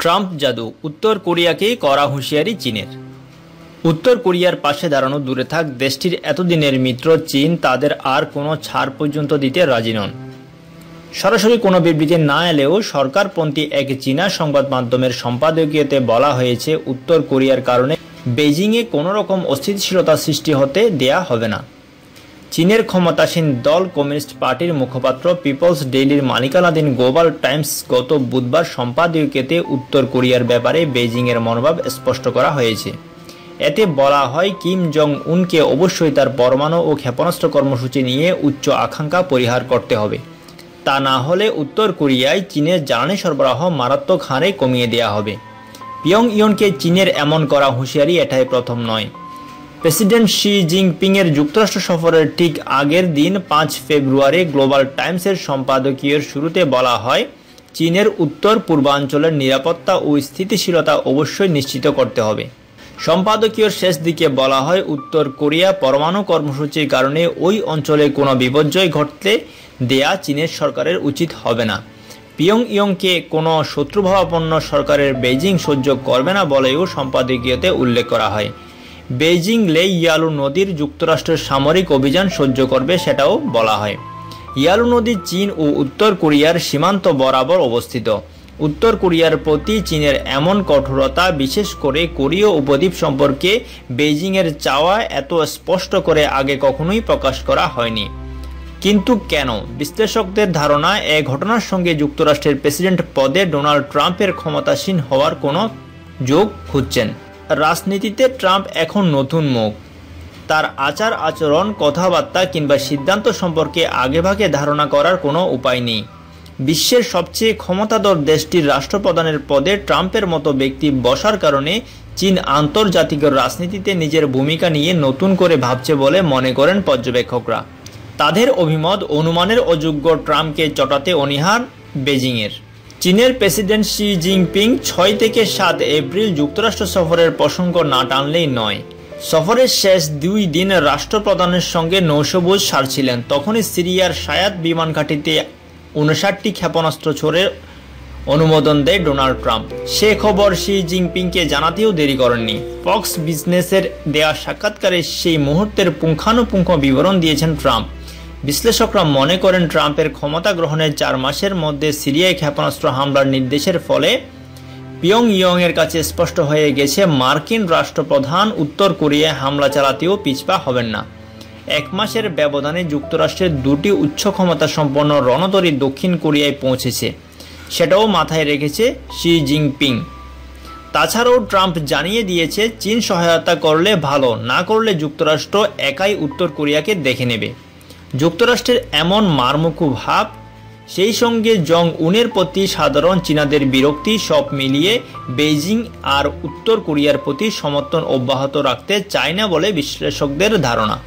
Trump জাদু, উত্তর কোরিয়াকেই করা হুঁশিয়ারি চীনের। উত্তর কোরিয়ার পাশে দাঁড়ানো দূরে থাক দেশটির এতদিনের মিত্র চীন, তাদের আর কোনো ছাড় পর্যন্ত দিতে রাজি নন। সরাসরি কোনো বিবৃতি না এলেও সরকারপন্থী এক চীনা সংবাদ মাধ্যমের সম্পাদকীয়তে বলা হয়েছে, উত্তর কোরিয়ার কারণে বেজিংয়ে কোনো রকম অস্থিতিশীলতা সৃষ্টি হতে দেয়া হবে না। চীনের ক্ষমতাসীন দল কমিউনিস্ট পার্টির মুখপাত্র পিপলস ডেইলির মালিকানাধীন গ্লোবাল টাইমস গত বুধবার সম্পাদকীয়তে উত্তর কোরিয়ার ব্যাপারে বেজিংয়ের মনোভাব স্পষ্ট করা হয়েছে। এতে বলা হয়, কিম জং উনকে অবশ্যই তার পরমাণু ও ক্ষেপণাস্ত্র কর্মসূচি নিয়ে উচ্চ আকাঙ্ক্ষা পরিহার করতে হবে। তা না হলে উত্তর কোরিয়ায় চীনের জ্বালানি সরবরাহ মারাত্মক হারে কমিয়ে দেওয়া হবে। পিয়ং ইয়নকে চীনের এমন করা হুঁশিয়ারি এটাই প্রথম নয়। প্রেসিডেন্ট শি জিনপিংয়ের যুক্তরাষ্ট্র সফরের ঠিক আগের দিন পাঁচ ফেব্রুয়ারি গ্লোবাল টাইমসের সম্পাদকীয়ের শুরুতে বলা হয়, চীনের উত্তর পূর্বাঞ্চলের নিরাপত্তা ও স্থিতিশীলতা অবশ্যই নিশ্চিত করতে হবে। সম্পাদকীয় শেষ দিকে বলা হয়, উত্তর কোরিয়া পরমাণু কর্মসূচির কারণে ওই অঞ্চলে কোনো বিপর্যয় ঘটতে দেয়া চীনের সরকারের উচিত হবে না। পিয়ং ইয়ংকে কোনো শত্রুভাবাপন্ন সরকারের বেজিং সহ্য করবে না বলেও সম্পাদকীয়তে উল্লেখ করা হয়। বেইজিং লে ইয়ালু নদীর যুক্তরাষ্ট্রের সামরিক অভিযান সহ্য করবে সেটাও বলা হয়। ইয়ালু নদী চীন ও উত্তর কোরিয়ার সীমান্ত বরাবর অবস্থিত। উত্তর কোরিয়ার প্রতি চীনের এমন কঠোরতা, বিশেষ করে কোরীয় উপদ্বীপ সম্পর্কে বেইজিংয়ের চাওয়া এত স্পষ্ট করে আগে কখনোই প্রকাশ করা হয়নি। কিন্তু কেন? বিশ্লেষকদের ধারণা, এ ঘটনার সঙ্গে যুক্তরাষ্ট্রের প্রেসিডেন্ট পদে ডোনাল্ড ট্রাম্পের ক্ষমতাসীন হওয়ার কোনো যোগ খুঁজছেন। রাজনীতিতে ট্রাম্প এখন নতুন মুখ। তার আচার আচরণ, কথাবার্তা কিংবা সিদ্ধান্ত সম্পর্কে আগেভাগে ধারণা করার কোনো উপায় নেই। বিশ্বের সবচেয়ে ক্ষমতাধর দেশটির রাষ্ট্রপ্রধানের পদে ট্রাম্পের মতো ব্যক্তি বসার কারণে চীন আন্তর্জাতিক রাজনীতিতে নিজের ভূমিকা নিয়ে নতুন করে ভাবছে বলে মনে করেন পর্যবেক্ষকরা। তাদের অভিমত, অনুমানের অযোগ্য ট্রাম্পকে চটাতে অনিহার বেজিংয়ের। চীনের প্রেসিডেন্ট শি জিনপিং ছয় থেকে সাত এপ্রিল যুক্তরাষ্ট্র সফরের প্রসঙ্গ না টানলেই নয়। সফরের শেষ দুই দিন রাষ্ট্রপ্রধানের সঙ্গে নৌসবুজ সারছিলেন। তখনই সিরিয়ার সায়াত বিমান ঘাঁটিতে উনষাটটি ক্ষেপণাস্ত্র ছোড়ের অনুমোদন দেয় ডোনাল্ড ট্রাম্প। সে খবর শি জিনপিংকে জানাতেও দেরি করেননি। ফক্স বিজনেসের দেয়া সাক্ষাৎকারে সেই মুহূর্তের পুঙ্খানুপুঙ্খ বিবরণ দিয়েছেন ট্রাম্প। বিশ্লেষকরা মনে করেন ট্রাম্পের ক্ষমতা গ্রহণের চার মাসের মধ্যে সিরিয়ায় ক্ষেপণাস্ত্র হামলার নির্দেশের ফলে পিয়ং ইয়ংয়ের কাছে স্পষ্ট হয়ে গেছে, মার্কিন রাষ্ট্রপ্রধান উত্তর কোরিয়ায় হামলা চালাতেও পিছপা হবেন না। এক মাসের ব্যবধানে যুক্তরাষ্ট্রের দুটি উচ্চ ক্ষমতা সম্পন্ন রণতরী দক্ষিণ কোরিয়ায় পৌঁছেছে। সেটাও মাথায় রেখেছে শি জিনপিং। তাছাড়াও ট্রাম্প জানিয়ে দিয়েছে, চীন সহায়তা করলে ভালো, না করলে যুক্তরাষ্ট্র একাই উত্তর কোরিয়াকে দেখে নেবে। যুক্তরাষ্ট্রের এমন মারমুখু ভাব, সেই সঙ্গে জং উনের প্রতি সাধারণ চীনাদের বিরক্তি সব মিলিয়ে বেইজিং আর উত্তর কোরিয়ার প্রতি সমর্থন অব্যাহত রাখতে চায় না বলে বিশ্লেষকদের ধারণা।